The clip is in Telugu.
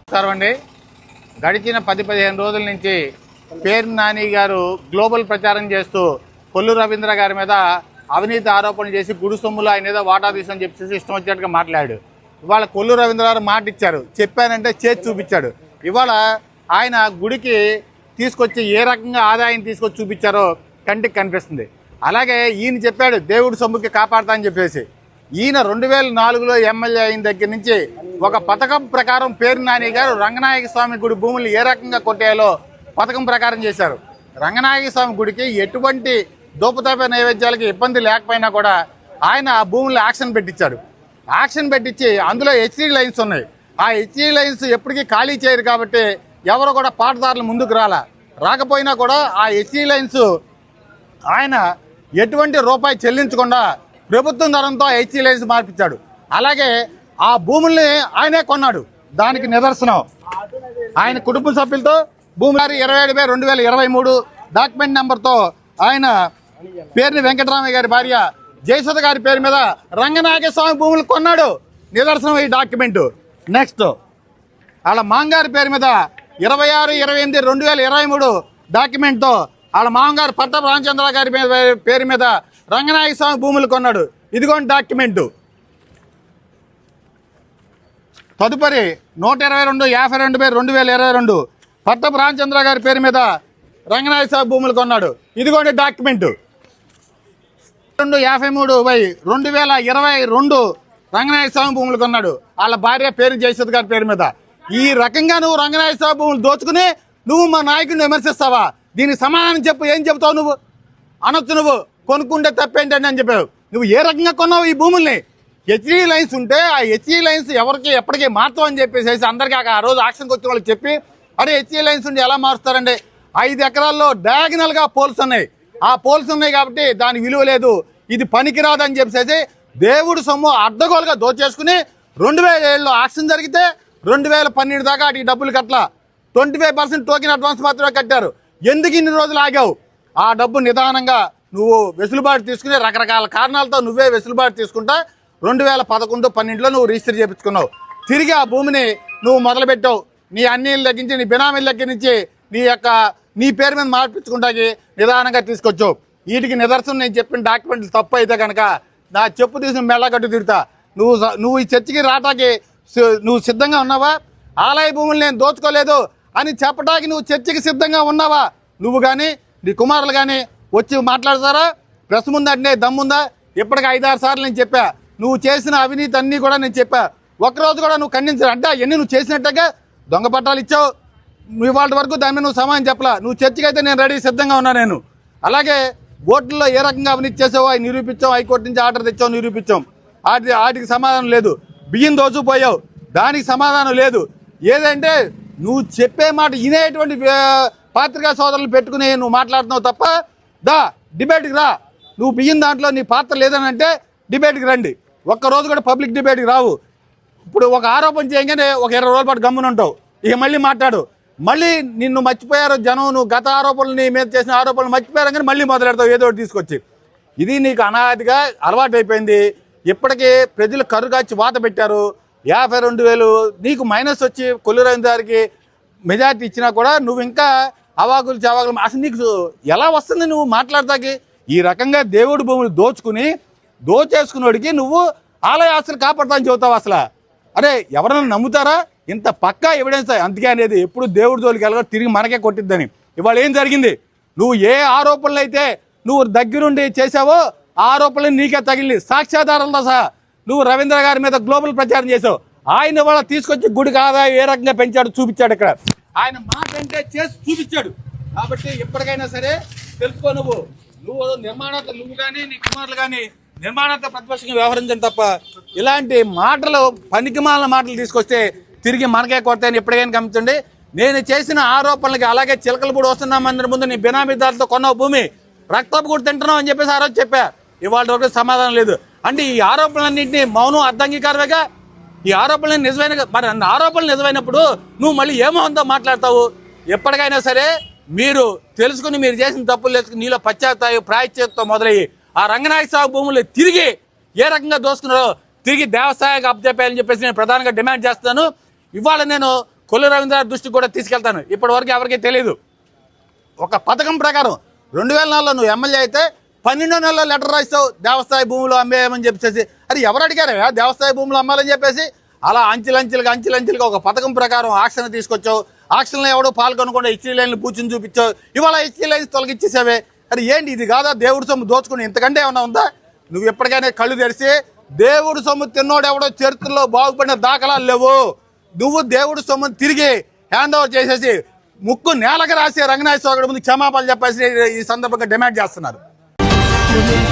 నమస్కారం అండి. గడిచిన పది పదిహేను రోజుల నుంచి పేరు నాని గారు గ్లోబల్ ప్రచారం చేస్తూ కొల్లు రవీంద్ర గారి మీద అవినీతి ఆరోపణలు చేసి గుడి సొమ్ములు ఆయన ఏదో వాటా తీసుకొని చెప్పేసి ఇష్టం వచ్చినట్టుగా మాట్లాడాడు. ఇవాళ కొల్లు రవీంద్ర గారు మాట ఇచ్చారు. చెప్పానంటే చేతి చూపించాడు. ఇవాళ ఆయన గుడికి తీసుకొచ్చి ఏ రకంగా ఆదాయం తీసుకొచ్చి చూపించారో కంటికి కనిపిస్తుంది. అలాగే ఈయన చెప్పాడు దేవుడి సొమ్ముకి కాపాడతా అని చెప్పేసి. ఈయన రెండు వేల నాలుగులో ఎమ్మెల్యే అయిన దగ్గర నుంచి ఒక పథకం ప్రకారం పేరు నాని గారు రంగనాయక స్వామి గుడి భూములు ఏ రకంగా కొట్టేయాలో పథకం ప్రకారం చేశారు. రంగనాయక స్వామి గుడికి ఎటువంటి దోపుతాప నైవేద్యాలకి ఇబ్బంది లేకపోయినా కూడా ఆయన ఆ భూములు యాక్షన్ పెట్టించాడు. యాక్షన్ పెట్టించి అందులో హెచ్డీ లైన్స్ ఉన్నాయి. ఆ హెచ్డీ లైన్స్ ఎప్పటికీ ఖాళీ చేయరు కాబట్టి ఎవరు కూడా పాటదారులు ముందుకు రాలా. రాకపోయినా కూడా ఆ హెచ్డీ లైన్స్ ఆయన ఎటువంటి రూపాయి చెల్లించకుండా ప్రభుత్వం ధరంతో హెచ్సీ లైన్స్ మార్పించాడు అలాగే ఆ భూముల్ని ఆయనే కొన్నాడు. దానికి నిదర్శనం. ఆయన కుటుంబ సభ్యులతో భూమి ఇరవై ఏడు రెండు వేల ఇరవై మూడు డాక్యుమెంట్ నెంబర్తో ఆయన పేరుని వెంకటరామయ్య గారి భార్య జయసుధ గారి పేరు మీద రంగనాగస్వామి భూములు కొన్నాడు. నిదర్శనం ఈ డాక్యుమెంటు. నెక్స్ట్ వాళ్ళ మాంగారి పేరు మీద ఇరవై ఆరు ఇరవై ఎనిమిది రెండు వేల ఇరవై మూడు డాక్యుమెంట్తో వాళ్ళ మామగారు పట్ట రామచంద్ర గారి మీద పేరు మీద రంగనాయక స్వామి భూములు కొన్నాడు. ఇదిగోండి డాక్యుమెంటు. తదుపరి నూట ఇరవై రెండు యాభై రెండు పేరు రెండు వేల ఇరవై రెండు. పట్టపు రామచంద్ర గారి పేరు మీద రంగనాయక స్వామి భూములు కొన్నాడు. ఇదిగోండి డాక్యుమెంటు. రెండు యాభై మూడు బై రెండు వేల ఇరవై రెండు రంగనాయక స్వామి భూములు కొన్నాడు. వాళ్ళ భార్య పేరు జయసుద్ గారి పేరు మీద. ఈ రకంగా నువ్వు రంగనాయక స్వామి భూములు దోచుకుని నువ్వు మా నాయకుడిని విమర్శిస్తావా? దీనికి సమాధానం చెప్పు ఏం చెబుతావు నువ్వు? అనొచ్చు నువ్వు. కొనుక్కుంటే తప్పేంటండి అని చెప్పావు. నువ్వు ఏ రకంగా కొన్నావు ఈ భూముల్ని? హెచ్డీ లైన్స్ ఉంటే ఆ హెచ్డీ లైన్స్ ఎవరికి ఎప్పటికీ మార్చం చెప్పేసి అందరికీ ఆ రోజు ఆక్షన్కి వచ్చిన వాళ్ళకి చెప్పి అరే హెచ్డీ లైన్స్ ఉండి ఎలా మారుస్తారండి? ఐదు ఎకరాల్లో డయాగనల్గా పోల్స్ ఉన్నాయి. ఆ పోల్స్ ఉన్నాయి కాబట్టి దాని విలువ లేదు. ఇది పనికిరాదని చెప్పేసి దేవుడు సొమ్ము అడ్డగోలుగా దోచేసుకుని రెండు వేల ఏళ్ళలో ఆక్షన్ జరిగితే రెండు వేల పన్నెండు దాకా వాటికి డబ్బులు కట్టలా. Twenty five percent token advance మాత్రమే కట్టారు. ఎందుకు ఇన్ని రోజులు ఆగావు? ఆ డబ్బు నిదానంగా నువ్వు వెసులుబాటు తీసుకుని రకరకాల కారణాలతో నువ్వే వెసులుబాటు తీసుకుంటా రెండు వేల పదకొండు పన్నెండులో నువ్వు రిజిస్టర్ చేయించుకున్నావు. తిరిగి ఆ భూమిని నువ్వు మొదలుపెట్టావు. నీ అన్నీళ్ళ దగ్గర నుంచి నీ బినామీల దగ్గర నుంచి నీ యొక్క నీ పేరు మీద మార్పించుకుంటాకి నిదానంగా తీసుకొచ్చావు. వీటికి నిదర్శనం నేను చెప్పిన డాక్యుమెంట్లు తప్పు అయితే కనుక నా చెప్పు తీసిన మెళ్ళగట్టు తిడతా. నువ్వు నువ్వు ఈ చర్చికి రావటానికి నువ్వు సిద్ధంగా ఉన్నావా? ఆలయ భూములు నేను దోచుకోలేదు. అని చెప్పడానికి నువ్వు చర్చకి సిద్ధంగా ఉన్నావా? నువ్వు కానీ నీ కుమారులు కానీ వచ్చి మాట్లాడతారా? ప్రెస్ ముందంటే దమ్ముందా ఇప్పటికి ఐదారు సార్లు నేను చెప్పా. నువ్వు చేసిన అవినీతి అన్నీ కూడా నేను చెప్పా. ఒక్కరోజు కూడా నువ్వు ఖండించరు? అంటే అవన్నీ నువ్వు చేసినట్టుగా దొంగ పట్టాలు ఇచ్చావు. నువ్వు ఇవాళ వరకు దాని మీద నువ్వు సమాధానం చెప్పలా. నువ్వు చర్చకైతే అయితే నేను రెడీ సిద్ధంగా ఉన్నా నేను. అలాగే ఓట్లలో ఏ రకంగా అవినీతి చేసావో అవి నిరూపించాం హైకోర్టు నుంచి ఆర్డర్ తెచ్చావు నిరూపించాం వాటి వాటికి సమాధానం లేదు. బియ్యం దోచుకుపోయావు. దానికి సమాధానం లేదు. ఏదంటే నువ్వు చెప్పే మాట ఇనేటువంటి పాత్రికా సోదరులు పెట్టుకుని నువ్వు మాట్లాడుతున్నావు తప్ప దా డిబేట్కి రా. నువ్వు బియ్యం దాంట్లో నీ పాత్ర లేదని అంటే డిబేట్కి రండి. ఒక్క రోజు కూడా పబ్లిక్ డిబేట్కి రావు. ఇప్పుడు ఒక ఆరోపణ చేయగానే ఒక ఇరవై రోజుల పాటు గమ్మున ఉంటావు. ఇక మళ్ళీ మాట్లాడు. మళ్ళీ నిన్ను మర్చిపోయారు జనం నువ్వు గత ఆరోపణలు నీ మీద చేసిన ఆరోపణలు మర్చిపోయారు కానీ మళ్ళీ మొదలెడతావు ఏదో ఒకటి తీసుకొచ్చి. ఇది నీకు అనాదిగా అలవాటు అయిపోయింది ఇప్పటికే ప్రజలు కరుగాచి వాత పెట్టారు. యాభై రెండు వేలు నీకు మైనస్ వచ్చి కొల్లు రవీంద్ర గారికి మెజార్టీ ఇచ్చినా కూడా నువ్వు ఇంకా అవాకులు చవాకులు అసలు నీకు ఎలా వస్తుంది నువ్వు మాట్లాడతాకి? ఈ రకంగా దేవుడి భూములు దోచుకుని దోచేసుకున్నోడికి నువ్వు ఆలయ ఆస్తులు కాపాడుతాని చెబుతావు అసలు. అరే ఎవరైనా నమ్ముతారా? ఇంత పక్కా ఎవిడెన్స్ అందుకే అనేది ఎప్పుడు దేవుడి జోలికి వెళ్ళగా తిరిగి మనకే కొట్టిద్దని. ఇవాళ ఏం జరిగింది? నువ్వు ఏ ఆరోపణలు అయితే నువ్వు దగ్గరుండి చేసావో ఆ ఆరోపణలు నీకే తగిలి సాక్ష్యాధారాలతో సహా. నువ్వు రవీంద్ర గారి మీద గ్లోబల్ ప్రచారం చేసావు. ఆయన వాళ్ళ తీసుకొచ్చి గుడికి ఆదాయం ఏ రకంగా పెంచాడు చూపించాడు ఇక్కడ. ఆయన మాట అంటే చేసి చూపించాడు. కాబట్టి ఎప్పటికైనా సరే తెలుసుకో నువ్వు. నువ్వు నిర్మాణాత నువ్వు కానీ నీ కుమారులు కానీ నిర్మాణాత ప్రతిపక్షంగా వ్యవహరించండి తప్ప ఇలాంటి మాటలు పనికిమాల మాటలు తీసుకొస్తే తిరిగి మనకే కొడతాయని ఎప్పటికైనా గమనించండి. నేను చేసిన ఆరోపణలకి అలాగే చిలకలు కూడా వస్తున్నాం ముందు. నీ బినామీదారులతో కొన్న భూమి. రక్తపు కూడా తింటున్నావు అని చెప్పేసి ఆ రోజు చెప్పా. ఇవాళ వరకు సమాధానం లేదు. అంటే ఈ ఆరోపణలన్నింటినీ మౌనం అర్ధంగీకారమేగా ఈ ఆరోపణలు నిజమైన మరి ఆరోపణలు నిజమైనప్పుడు నువ్వు మళ్ళీ ఏమోందో మాట్లాడతావు? ఎప్పటికైనా సరే మీరు తెలుసుకుని మీరు చేసిన తప్పులు తెలుసుకుని నీలో పశ్చాత్తాయి ప్రాయశ్చిత్తం మొదలయ్యి ఆ రంగనాయక సాగు భూములు తిరిగి ఏ రకంగా దోసుకున్నారో తిరిగి దేవస్థాయికి అప్పచెప్పాయని చెప్పేసి నేను ప్రధానంగా డిమాండ్ చేస్తాను ఇవాళ నేను కొల్లు రవీంద్ర దృష్టికి కూడా తీసుకెళ్తాను. ఇప్పటి వరకు ఎవరికీ తెలియదు ఒక పథకం ప్రకారం రెండు వేల నాలుగులో నువ్వు ఎమ్మెల్యే అయితే పన్నెండో నెలలో లెటర్ రాస్తావు దేవస్థాయి భూములు అమ్మేయమని చెప్పేసి. అది ఎవరు అడిగారా? దేవస్థాయి భూములు అమ్మాలని చెప్పేసి? అలా అంచెలంచెలుగా అంచెలంచెలుగా ఒక పథకం ప్రకారం ఆక్షన్ తీసుకొచ్చావు. ఆక్షన్లో ఎవడో పాల్గొనకుండా హెచ్డీ లైన్లు పూచిని చూపించావు. ఇవాళ హెచ్డీ లైన్స్ తొలగిచ్చేసావే. అది ఏంటి ఇది కాదా? దేవుడి సొమ్ము దోచుకుని ఇంతకంటే ఏమన్నా ఉందా? నువ్వు ఎప్పటికైనా కళ్ళు తెరిచి దేవుడి సొమ్ము తిన్నోడు ఎవడో చరిత్రలో బాగుపడిన దాఖలాలు లేవు. నువ్వు దేవుడి సొమ్ము తిరిగి హ్యాండ్ ఓవర్ చేసేసి ముక్కు నేలకు రాసి రంగనాయ స్వామి ముందు క్షమాపణలు చెప్పేసి ఈ సందర్భంగా డిమాండ్ చేస్తున్నారు. Thank you.